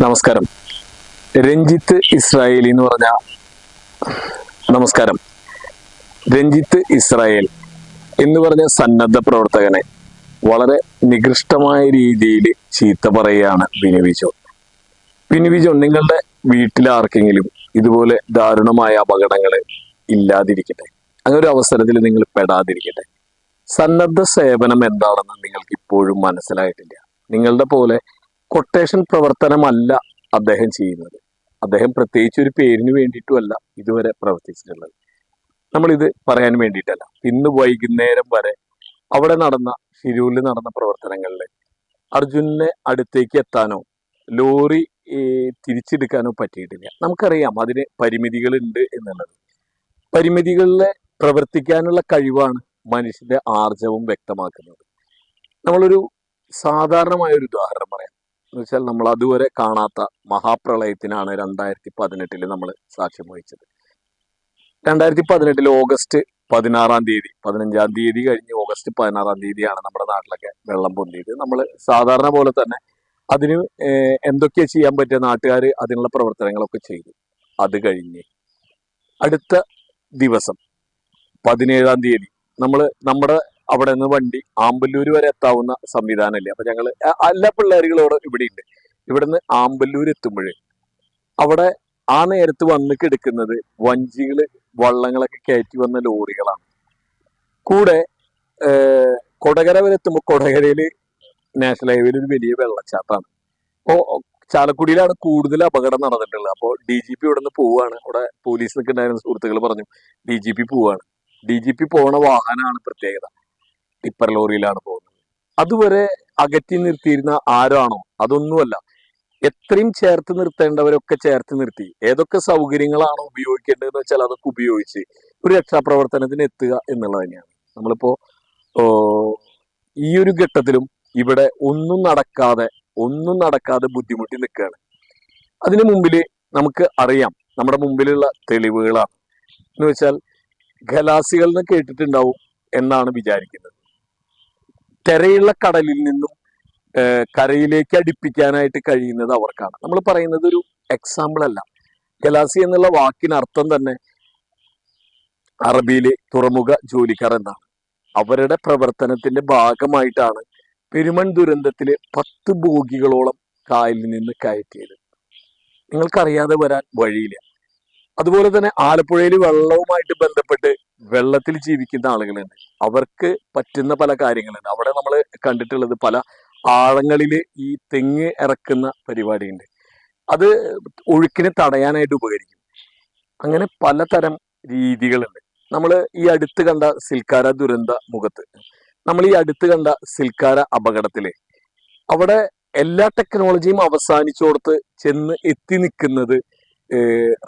നമസ്കാരം. രഞ്ജിത്ത് ഇസ്രായേൽ എന്ന് പറഞ്ഞ നമസ്കാരം. രഞ്ജിത്ത് ഇസ്രായേൽ എന്ന് പറഞ്ഞ സന്നദ്ധ പ്രവർത്തകനെ വളരെ നികൃഷ്ടമായ രീതിയിൽ ചീത്ത പറയുകയാണ് ബിനിവി ജോൺ ബിനിവി ജോൺ നിങ്ങളുടെ വീട്ടിൽ ആർക്കെങ്കിലും ഇതുപോലെ ദാരുണമായ അപകടങ്ങൾ ഇല്ലാതിരിക്കട്ടെ? അങ്ങനെ ഒരു അവസരത്തിൽ നിങ്ങൾ പെടാതിരിക്കട്ടെ? സന്നദ്ധ സേവനം എന്താണെന്ന് നിങ്ങൾക്ക് ഇപ്പോഴും മനസ്സിലായിട്ടില്ല. നിങ്ങളുടെ പോലെ കൊട്ടേഷൻ പ്രവർത്തനമല്ല അദ്ദേഹം ചെയ്യുന്നത്. അദ്ദേഹം പ്രത്യേകിച്ച് ഒരു പേരിന് വേണ്ടിയിട്ടുമല്ല ഇതുവരെ പ്രവർത്തിച്ചിട്ടുള്ളത്. നമ്മളിത് പറയാൻ വേണ്ടിയിട്ടല്ല. ഇന്ന് വൈകുന്നേരം വരെ അവിടെ നടന്ന ഷിരൂരിൽ നടന്ന പ്രവർത്തനങ്ങളിൽ അർജുനെ അടുത്തേക്ക് എത്താനോ ലോറി തിരിച്ചെടുക്കാനോ പറ്റിയിട്ടില്ല. നമുക്കറിയാം അതിന് പരിമിതികളുണ്ട് എന്നുള്ളത്. പരിമിതികളിലെ പ്രവർത്തിക്കാനുള്ള കഴിവാണ് മനുഷ്യന്റെ ആർജവും വ്യക്തമാക്കുന്നത്. നമ്മളൊരു സാധാരണമായ ഒരു ഉദാഹരണം പറയാം. എന്ന് വെച്ചാൽ നമ്മൾ അതുവരെ കാണാത്ത മഹാപ്രളയത്തിനാണ് രണ്ടായിരത്തി പതിനെട്ടിൽ നമ്മൾ സാക്ഷ്യം വഹിച്ചത്. രണ്ടായിരത്തി പതിനെട്ടിൽ ഓഗസ്റ്റ് പതിനാറാം തീയതി പതിനഞ്ചാം തീയതി കഴിഞ്ഞ് ഓഗസ്റ്റ് പതിനാറാം തീയതിയാണ് നമ്മുടെ നാട്ടിലൊക്കെ വെള്ളം പൊന്തിയത്. നമ്മൾ സാധാരണ പോലെ തന്നെ അതിന് എന്തൊക്കെ ചെയ്യാൻ പറ്റിയ നാട്ടുകാർ അതിനുള്ള പ്രവർത്തനങ്ങളൊക്കെ ചെയ്തു. അത് കഴിഞ്ഞ് അടുത്ത ദിവസം പതിനേഴാം തീയതി നമ്മൾ നമ്മുടെ അവിടെ നിന്ന് വണ്ടി ആമ്പല്ലൂർ വരെ എത്താവുന്ന സംവിധാനമല്ലേ അപ്പൊ ഞങ്ങൾ എല്ലാ പിള്ളേരുകളോട് ഇവിടെ ഉണ്ട് ഇവിടുന്ന് ആമ്പല്ലൂർ എത്തുമ്പോഴേ അവിടെ ആ നേരത്ത് വന്ന് കിടക്കുന്നത് വഞ്ചികൾ വള്ളങ്ങളൊക്കെ കയറ്റി വന്ന ലോറികളാണ്. കൂടെ കൊടകര വരെ എത്തുമ്പോൾ കൊടകരയിൽ നാഷണൽ ഹൈവേയിൽ ഒരു വലിയ വെള്ളച്ചാട്ടമാണ്. അപ്പോ ചാലക്കുടിയിലാണ് കൂടുതൽ അപകടം നടന്നിട്ടുള്ളത്. അപ്പോൾ ഡി ജി പി ഇവിടെ നിന്ന് പോവുകയാണ് അവിടെ പോലീസ് നിൽക്കുന്നുണ്ടായിരുന്ന സുഹൃത്തുക്കൾ പറഞ്ഞു ഡി ജി പി പോവാണ്. ഡി ജി പി പോണ വാഹനമാണ് പ്രത്യേകത. ടിപ്പർ ലോറിയിലാണ് പോകുന്നത്. അതുവരെ അകറ്റി നിർത്തിയിരുന്ന ആരാണോ? അതൊന്നുമല്ല. എത്രയും ചേർത്ത് നിർത്തേണ്ടവരൊക്കെ ചേർത്ത് നിർത്തി. ഏതൊക്കെ സൗകര്യങ്ങളാണോ ഉപയോഗിക്കേണ്ടതെന്ന് വെച്ചാൽ അതൊക്കെ ഉപയോഗിച്ച് ഒരു രക്ഷാപ്രവർത്തനത്തിന് എത്തുക എന്നുള്ളത് തന്നെയാണ്. നമ്മളിപ്പോ ഈ ഒരു ഘട്ടത്തിലും ഇവിടെ ഒന്നും നടക്കാതെ ഒന്നും നടക്കാതെ ബുദ്ധിമുട്ടി നിൽക്കുകയാണ്. അതിനു മുമ്പിൽ നമുക്ക് അറിയാം നമ്മുടെ മുമ്പിലുള്ള തെളിവുകളാണ്. എന്ന് വെച്ചാൽ ഖലാസികൾ എന്ന് കേട്ടിട്ടുണ്ടാവും എന്നാണ് വിചാരിക്കുന്നത്. തെരയുള്ള കടലിൽ നിന്നും കരയിലേക്ക് അടുപ്പിക്കാനായിട്ട് കഴിയുന്നത് അവർക്കാണ്. നമ്മൾ പറയുന്നത് ഒരു എക്സാമ്പിൾ അല്ല. ഗലാസി എന്നുള്ള വാക്കിന് അർത്ഥം തന്നെ അറബിയിലെ തുറമുഖ ജോലിക്കാർ എന്നാണ്. അവരുടെ പ്രവർത്തനത്തിന്റെ ഭാഗമായിട്ടാണ് പെരുമൺ ദുരന്തത്തിലെ പത്ത് ബോഗികളോളം കായലിൽ നിന്ന് കയറ്റിയത്. നിങ്ങൾക്കറിയാതെ വരാൻ വഴിയില്ല. അതുപോലെ തന്നെ ആലപ്പുഴയിൽ വെള്ളവുമായിട്ട് ബന്ധപ്പെട്ട് വെള്ളത്തിൽ ജീവിക്കുന്ന ആളുകളുണ്ട് അവർക്ക് പറ്റുന്ന പല കാര്യങ്ങളുണ്ട്. അവിടെ നമ്മൾ കണ്ടിട്ടുള്ളത് പല ആഴങ്ങളിൽ ഈ തെങ്ങ് ഇറക്കുന്ന പരിപാടിയുണ്ട്. അത് ഒഴുക്കിനെ തടയാനായിട്ട് ഉപകരിക്കും. അങ്ങനെ പലതരം രീതികളുണ്ട്. നമ്മൾ ഈ അടുത്ത് കണ്ട സിൽക്കാര ദുരന്ത മുഖത്ത് നമ്മൾ ഈ അടുത്ത് കണ്ട സിൽക്കാര അപകടത്തിൽ അവിടെ എല്ലാ ടെക്നോളജിയും അവസാനിച്ചോടത്ത് ചെന്ന് എത്തി നിൽക്കുന്നത്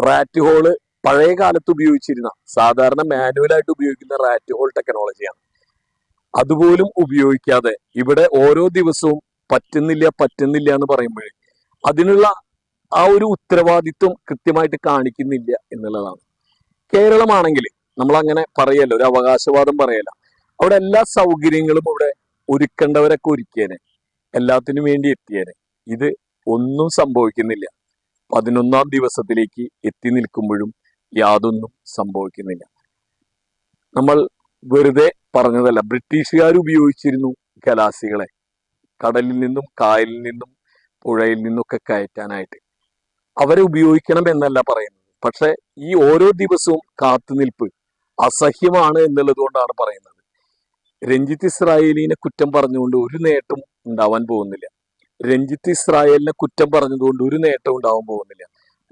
റാറ്റ് ഹോൾ പഴയ കാലത്ത് ഉപയോഗിച്ചിരുന്ന സാധാരണ മാനുവലായിട്ട് ഉപയോഗിക്കുന്ന റാറ്റ് ഹോൾ ടെക്നോളജിയാണ് അതുപോലും ഉപയോഗിക്കാതെ ഇവിടെ ഓരോ ദിവസവും പറ്റുന്നില്ല പറ്റുന്നില്ല എന്ന് പറയുമ്പോൾ അതിനുള്ള ആ ഒരു ഉത്തരവാദിത്വം കൃത്യമായിട്ട് കാണിക്കുന്നില്ല എന്നുള്ളതാണ്. കേരളമാണെങ്കിൽ നമ്മൾ അങ്ങനെ പറയല്ല ഒരു അവകാശവാദം പറയല്ല. അവിടെ എല്ലാ സൗകര്യങ്ങളും ഇവിടെ ഒരുക്കേണ്ടവരൊക്കെ ഒരുക്കിയേനെ. എല്ലാത്തിനും വേണ്ടി എത്തിയേനെ. ഇത് ഒന്നും സംഭവിക്കുന്നില്ല. പതിനൊന്നാം ദിവസത്തിലേക്ക് എത്തി നിൽക്കുമ്പോഴും യാതൊന്നും സംഭവിക്കുന്നില്ല. നമ്മൾ വെറുതെ പറഞ്ഞതല്ല. ബ്രിട്ടീഷുകാർ ഉപയോഗിച്ചിരുന്നു കലാസികളെ. കടലിൽ നിന്നും കായലിൽ നിന്നും പുഴയിൽ നിന്നൊക്കെ കയറ്റാനായിട്ട്. അവരെ ഉപയോഗിക്കണം എന്നല്ല പറയുന്നത്. പക്ഷെ ഈ ഓരോ ദിവസവും കാത്തുനിൽപ്പ് അസഹ്യമാണ് എന്നുള്ളത് കൊണ്ടാണ് പറയുന്നത്. രഞ്ജിത്ത് ഇസ്രായേലിനെ കുറ്റം പറഞ്ഞുകൊണ്ട് ഒരു നേട്ടം ഉണ്ടാവാൻ പോകുന്നില്ല. രഞ്ജിത്ത് ഇസ്രായേലിനെ കുറ്റം പറഞ്ഞതുകൊണ്ട് ഒരു നേട്ടം ഉണ്ടാവാൻ പോകുന്നില്ല.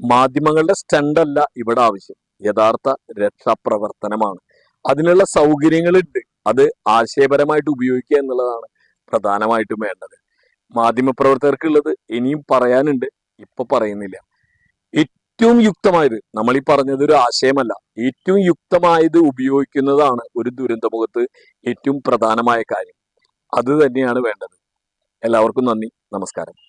മാധ്യമങ്ങളുടെ സ്റ്റണ്ടല്ല ഇവിടെ ആവശ്യം. യഥാർത്ഥ രക്ഷാപ്രവർത്തനമാണ്. അതിനുള്ള സൗകര്യങ്ങളുണ്ട്. അത് ആശയപരമായിട്ട് ഉപയോഗിക്കുക എന്നുള്ളതാണ് പ്രധാനമായിട്ടും വേണ്ടത്. മാധ്യമപ്രവർത്തകർക്കുള്ളത് ഇനിയും പറയാനുണ്ട്. ഇപ്പൊ പറയുന്നില്ല. ഏറ്റവും യുക്തമായത് നമ്മൾ ഈ പറഞ്ഞത് ഒരു ആശയമല്ല. ഏറ്റവും യുക്തമായത് ഉപയോഗിക്കുന്നതാണ് ഒരു ദുരന്തമുഖത്ത് ഏറ്റവും പ്രധാനമായ കാര്യം. അത് തന്നെയാണ് വേണ്ടത്. എല്ലാവർക്കും നന്ദി. നമസ്കാരം.